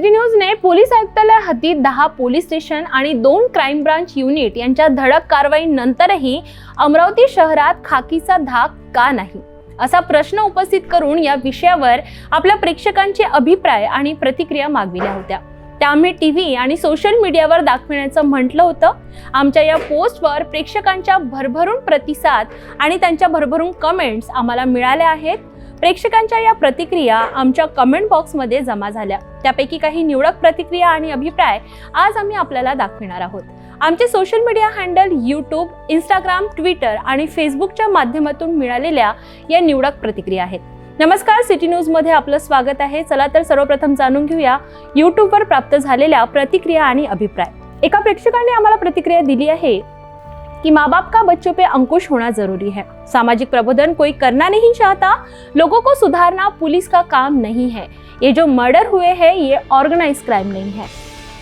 City न्यूजने police आयुक्तालय हद्दीत दहा पोलीस स्टेशन आणि दोन क्राईम ब्रांच युनिट यांच्या धडक कारवाईनंतरही अमरावती शहरात खाकीचा धाक का नाही? असा प्रश्न उपस्थित करून या विषयावर आपल्या प्रेक्षकांचे अभिप्राय आणि प्रतिक्रिया मागविल्या होत्या. त्या आम्ही टी व्ही आणि सोशल मीडियावर दाखविण्याचं म्हटलं होतं. आमच्या या पोस्टवर प्रेक्षकांच्या भरभरून प्रतिसाद आणि त्यांच्या भरभरून कमेंट्स आम्हाला मिळाल्या आहेत. प्रेक्षकांच्या या प्रतिक्रिया आमच्या कमेंट बॉक्समध्ये जमा झाल्या. त्यापैकी काही निवडक प्रतिक्रिया आणि अभिप्राय आज आम्ही आपल्याला दाखविणार आहोत. आमचे social media handle YouTube Instagram Twitter आणि फेसबुकच्या माध्यमातून मिळालेल्या या निवडक प्रतिक्रिया आहेत. नमस्कार सिटी न्यूजमध्ये आपलं स्वागत आहे. चला तर सर्वप्रथम जाणून घेऊया यूट्यूबवर प्राप्त झालेल्या प्रतिक्रिया आणि अभिप्राय. एका प्रेक्षकाने आम्हाला प्रतिक्रिया दिली आहे कि माँ बाप का बच्चों पे अंकुश होना ज़रूरी है। सामाजिक प्रबोधन कोई करना नहीं चाहता, लोगों को सुधारना पुलिस का काम नहीं है। ये जो मर्डर हुए हैं, ये ऑर्गेनाइज क्राइम नहीं है।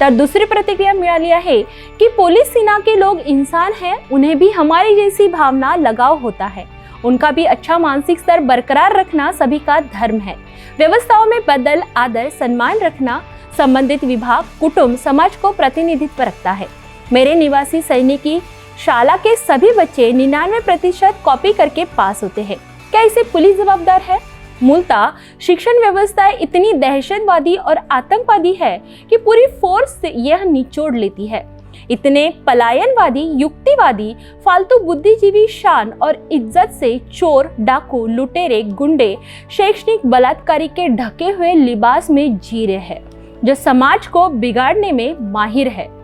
तर दूसरी प्रतिक्रिया मिळाली आहे कि पुलिस सेना के लोग इंसान हैं, उन्हें भी हमारी जैसी भावना लगाव होता है। उनका भी अच्छा मानसिक स्तर बरकरार रखना सभी का धर्म है। व्यवस्थाओं में बदल, आदर, सम्मान रखना संबंधित विभाग, कुटुंब, समाज को प्रतिनिधित्व रखता है। मेरे निवासी सैनिकी शाला के सभी बच्चे निन्यानवे प्रतिशत कॉपी करके पास होते हैं। क्या इसे पुलिस जवाबदार है? मूलतः, शिक्षण व्यवस्था इतनी दहशतवादी और आतंकवादी है कि पूरी फोर्स से यह निचोड़ लेती है। इतने पलायनवादी, युक्तिवादी, फालतू बुद्धिजीवी शान और इज़्ज़त से चोर, डाकू, लुटेरे, गुंडे, शैक्षणिक बलात्कारी के ढके हुए लिबास में जी रहे हैं, जो समाज को बिगाड़ने में माहिर है।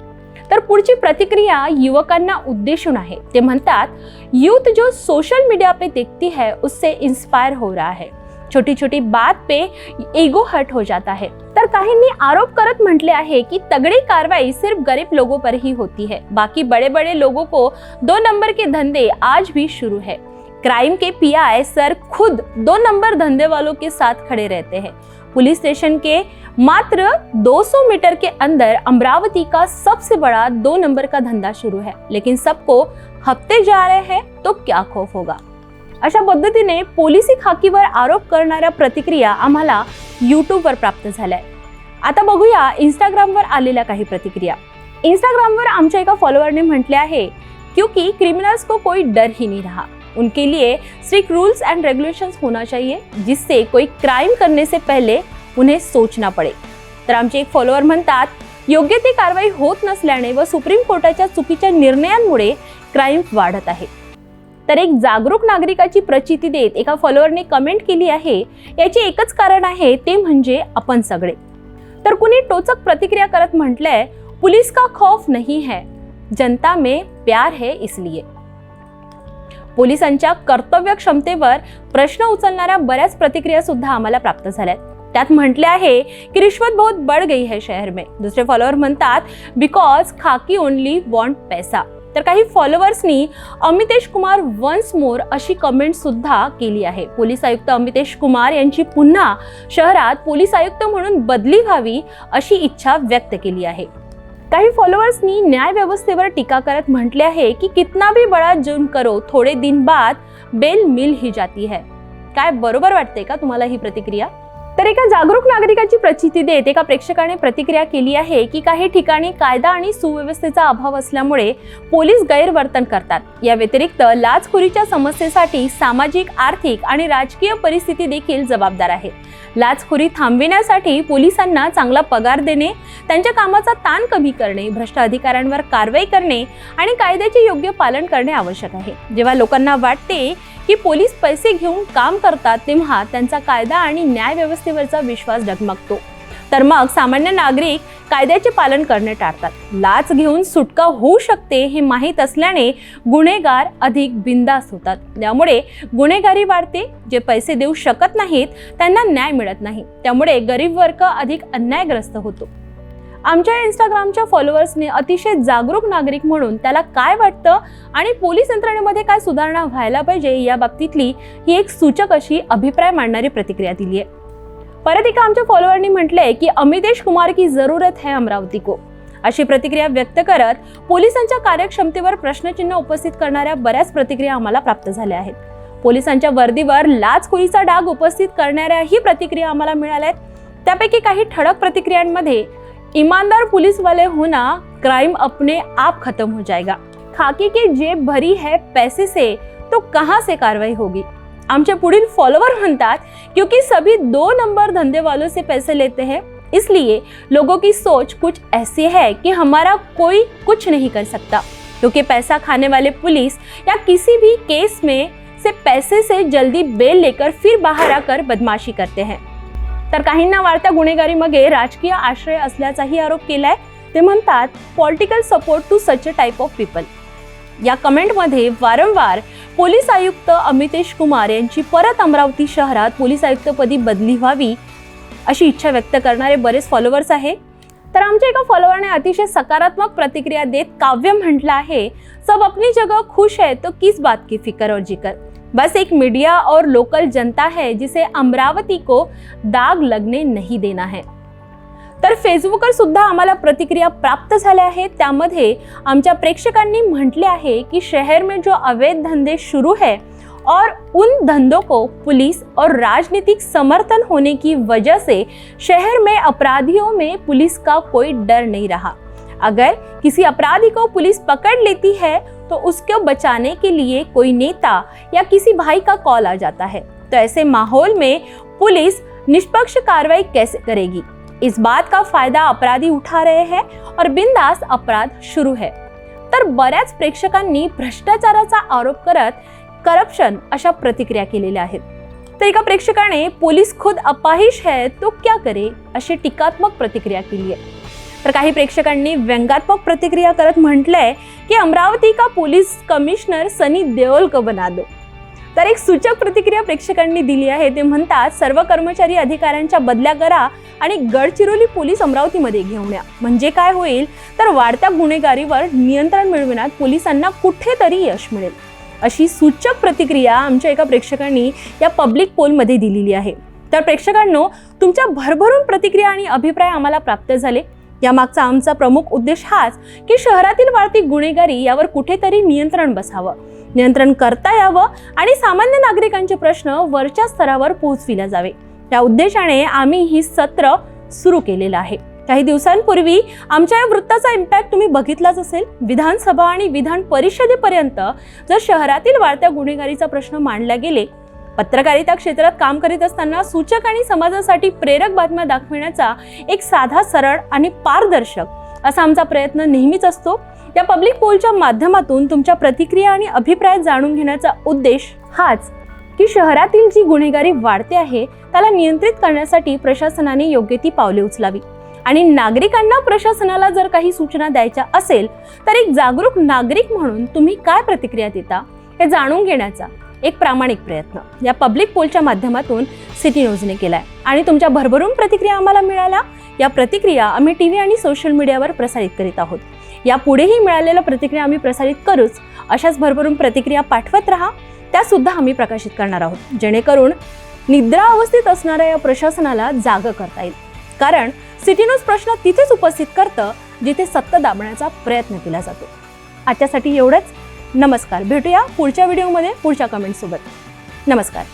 तर पुढची प्रतिक्रिया युवकांना उद्देशून आहे. ते म्हणतात, यूथ जो सोशल मीडिया पे देखती है, उससे इंस्पायर हो रहा है. छोटी छोटी बात पे ईगो हर्ट हो जाता है. तर काहींनी आरोप करत म्हटले आहे की तगड़ी कार्रवाई सिर्फ़ गरीब लोगों पर ही होती है. बाकी बड़े बड़े लोगों को दो नंबर के धंधे आज भी शुरू है. क्राइम के पीआई सर खुद दो नंबर धंधे वालों के साथ खड़े रहते हैं। पुलिस स्टेशन के मात्र 200 मीटर के अंदर अमरावती का सबसे बड़ा दो नंबर का धंधा शुरू है। लेकिन सबको हफ़्ते जा रहे हैं तो क्या खौफ होगा? अशा पद्धतीने पोलिसी खाकीवर आरोप करणाऱ्या प्रतिक्रिया आम्हाला यूट्यूबवर प्राप्त झाल्या। आता बघूया इंस्टाग्रामवर आलेल्या काही प्रतिक्रिया। इंस्टाग्रामवर आमच्या एका फॉलोअरने म्हटले आहे, क्योंकि क्रिमिनल्स को कोई डर ही नहीं रहा। उनके लिए स्ट्रिक्ट रूल्स एंड रेगुलेशंस होना चाहिए जिससे कोई क्राइम करने से पहले उन्हें सोचना पडे। तर आमचे एक फॉलोअर म्हणतात योग्य ती कारवाई होत नसल्याने व सुप्रीम कोर्टाच्या चुकीच्या निर्णयांमुळे क्राईम वाढत आहे. तर एक जागरूक नागरिकाची प्रचिती देत एका फॉलोअरने कमेंट केली आहे याचे एकच कारण आहे ते म्हणजे आपण सगळे. तर कुणी टोचक प्रतिक्रिया करत म्हटलंय पुलिस का खौफ नहीं है? जनता में प्यार है इसलिए. पोलिसांच्या कर्तव्य क्षमतेवर प्रश्न उचलणाऱ्या बऱ्याच प्रतिक्रिया सुद्धा आम्हाला प्राप्त झाल्यात. त्यात म्हटले आहे की रिश्वत बहुत बढ़ गई है शहर में. दुसरे फॉलोअर म्हणतात बिकॉज खाकी ओनली वॉन्ट पैसा. तर काही फॉलोअर्सनी अमितेश कुमार वन्स मोर अशी कमेंट सुद्धा केली आहे. पोलीस आयुक्त अमितेश कुमार यांची पुन्हा शहरात पोलीस आयुक्त म्हणून बदली व्हावी अशी इच्छा व्यक्त केली आहे. काही फॉलोअर्सनी न्याय व्यवस्थेवर टीका करत म्हटले आहे की कितना भी बड़ा जुर्म करो थोडे दिन बाद बेल मिल ही जाती है. काय बरोबर वाटते का तुम्हाला ही प्रतिक्रिया? तर एका जागरूक नागरिकाची प्रचिती देत एका प्रेक्षकाने प्रतिक्रिया केली आहे की काही ठिकाणी कायदा आणि सुव्यवस्थेचा अभाव असल्यामुळे पोलीस गैरवर्तन करतात. या व्यतिरिक्त लाचखोरीच्या समस्येसाठी सामाजिक आर्थिक आणि राजकीय परिस्थिती देखील जबाबदार आहे. लाचखोरी थांबविण्यासाठी पोलिसांना चांगला पगार देणे त्यांच्या कामाचा ताण कमी करणे भ्रष्ट अधिकाऱ्यांवर कारवाई करणे आणि कायद्याचे योग्य पालन करणे आवश्यक आहे. जेव्हा लोकांना वाटते की पोलीस पैसे घेऊन काम करतात तेव्हा त्यांचा कायदा आणि न्याय व्यवस्थेवरचा विश्वास डगमगतो. तर मग सामान्य नागरिक कायद्याचे पालन करणे टाळतात. लाच घेऊन सुटका होऊ शकते हे माहीत असल्याने गुन्हेगार अधिक बिंदास होतात. त्यामुळे गुन्हेगारी वाढते जे पैसे देऊ शकत नाहीत त्यांना न्याय मिळत नाही. त्यामुळे गरीब वर्ग अधिक अन्यायग्रस्त होतो. आमच्या इंस्टाग्रामच्या फॉलोअर्सने अतिशय जागरूक नागरिक म्हणून त्याला काय वाटतं आणि पोलीस यंत्रणेमध्ये काय सुधारणा व्हायला पाहिजे या बाबतीतली ही एक सूचक अशी अभिप्राय मांडणारी प्रतिक्रिया दिली आहे परत एका आमच्या फॉलोअरनी म्हटलंय की अमितेश कुमार की जरूरत है अमरावती को. अशी प्रतिक्रिया व्यक्त करत पोलिसांच्या कार्यक्षमतेवर प्रश्नचिन्ह उपस्थित करणाऱ्या बऱ्याच प्रतिक्रिया आम्हाला प्राप्त झाल्या आहेत. पोलिसांच्या वर्दीवर लाचखोरीचा डाग उपस्थित करणाऱ्याही प्रतिक्रिया आम्हाला मिळाल्या आहेत. त्यापैकी काही ठळक प्रतिक्रियांमध्ये ईमानदार पुलिस वाले होना क्राइम अपने आप खत्म हो जाएगा। खाकी की जेब भरी है पैसे से तो कहाँ से कार्रवाई होगी? आमचे पुढील फॉलोवर म्हणतात, क्योंकि सभी दो नंबर धंधे वालों से पैसे लेते हैं, इसलिए लोगों की सोच कुछ ऐसी है कि हमारा कोई कुछ नहीं कर सकता। क्योंकि पैसा खाने वाले पुलिस या किसी भी केस में से पैसे से जल्दी बेल लेकर फिर बाहर आकर बदमाशी करते हैं। तर काहींना वाढत्या गुन्हेगारीमागे राजकीय आश्रय असल्याचाही आरोप केलाय. ते म्हणतात political support to such a type of people या कमेंटमध्ये वारंवार पोलीस आयुक्त अमितेश कुमार यांची परत अमरावती शहरात पोलीस आयुक्तपदी बदली व्हावी अशी इच्छा व्यक्त करणारे बरेच फॉलोअर्स आहे तर आमच्या एका फॉलोअरने अतिशय सकारात्मक प्रतिक्रिया देत काव्य म्हटलं आहे सब अपनी जगह खुश है तो किस बात की फिकर और जिकर? बस एक मीडिया और लोकल जनता है जिसे अमरावती को दाग लगने नहीं देना है। तर फेसबुकवर सुद्धा आम्हाला प्रतिक्रिया प्राप्त झाल्या आहेत. त्यामध्ये आमच्या प्रेक्षकांनी म्हटले आहे की शहर में जो अवैध धंधे शुरू है और उन धंधों को पुलिस और राजनीतिक समर्थन होने की वजह से शहर में अपराधियों में पुलिस का कोई डर नहीं रहा। अगर किसी अपराधी को पुलिस पकड़ लेती है तो उसको बचाने के लिए कोई नेता या किसी भाई का कॉल आ जाता है। तो ऐसे माहौल में पुलिस निष्पक्ष कार्रवाई कैसे करेगी? इस बात का फ़ायदा अपराधी उठा रहे हैं और बिंदास अपराध शुरू है। तर बऱ्याच प्रेक्षकांनी भ्रष्टाचाराचा आरोप करत करप्शन अशा प्रतिक्रिया केलेल्या आहेत। तर एका प्रेक्षकाने, पोलीस खुद अपाहिश है तो क्या करे? अशी टीकात्मक प्रतिक्रिया केली आहे. तर काही प्रेक्षकांनी व्यंगात्मक प्रतिक्रिया करत म्हटलंय की अमरावती का पोलीस कमिशनर सनी देओल को बना दो तर एक सूचक प्रतिक्रिया प्रेक्षकांनी दिली आहे. ते म्हणतात सर्व कर्मचारी अधिकाऱ्यांच्या बदल्या करा आणि गडचिरोली पोलीस अमरावतीमध्ये घेऊन या. म्हणजे काय होईल? तर वाढत्या गुन्हेगारीवर नियंत्रण मिळविण्यात पोलिसांना कुठेतरी यश मिळेल. अशी सूचक प्रतिक्रिया आमच्या एका प्रेक्षकांनी या पब्लिक पोलमध्ये दिलेली आहे. तर प्रेक्षकांनो तुमच्या भरभरून प्रतिक्रिया आणि अभिप्राय आम्हाला प्राप्त झाले. यामागचा आमचा प्रमुख उद्देश हाच की शहरातील वाढती गुन्हेगारी यावर कुठेतरी नियंत्रण बसावं. नियंत्रण करता यावं आणि सामान्य नागरिकांचे प्रश्न वरच्या स्तरावर पोहोचविले जावे. या उद्देशाने आम्ही ही सत्र सुरू केलेलं आहे. काही दिवसांपूर्वी आमच्या या वृत्ताचा इम्पॅक्ट तुम्ही बघितलाच असेल. विधानसभा आणि विधान परिषदेपर्यंत जर शहरातील वाढत्या गुन्हेगारीचा प्रश्न मांडला गेले पत्रकारिता क्षेत्रात काम करीत असताना सूचक आणि समाजासाठी प्रेरक बातम्या दाखविण्याचा एक साधा सरळ आणि पारदर्शक असा आमचा प्रयत्न नेहमीच असतो. या पब्लिक पोलच्या माध्यमातून तुमच्या प्रतिक्रिया आणि अभिप्राय जाणून घेण्याचा उद्देश हाच की शहरातील जी गुन्हेगारी वाढते आहे त्याला नियंत्रित करण्यासाठी प्रशासनाने योग्य ती पावले उचलावी. आणि नागरिकांना प्रशासनाला जर काही सूचना द्यायच्या असेल तर एक जागरूक नागरिक म्हणून तुम्ही काय प्रतिक्रिया देता हे जाणून घेण्याचा एक प्रामाणिक प्रयत्न. या पब्लिक पोलच्या माध्यमातून सिटी न्यूजने केला आहे आणि तुमच्या भरभरून प्रतिक्रिया आम्हाला मिळाल्या? या प्रतिक्रिया आम्ही टी व्ही आणि सोशल मीडियावर प्रसारित करीत आहोत. यापुढेही मिळालेल्या प्रतिक्रिया आम्ही प्रसारित करूच. अशाच भरभरून प्रतिक्रिया पाठवत राहा. त्यासुद्धा आम्ही प्रकाशित करणार आहोत. जेणेकरून निद्रा अवस्थेत असणाऱ्या या प्रशासनाला जाग करता येईल. कारण सिटी न्यूज प्रश्न तिथेच उपस्थित करतं जिथे सत्ता दाबण्याचा प्रयत्न केला जातो. आजच्यासाठी एवढंच. नमस्कार. भेटूया पुढच्या व्हिडिओमध्ये पुढच्या कमेंटसोबत नमस्कार.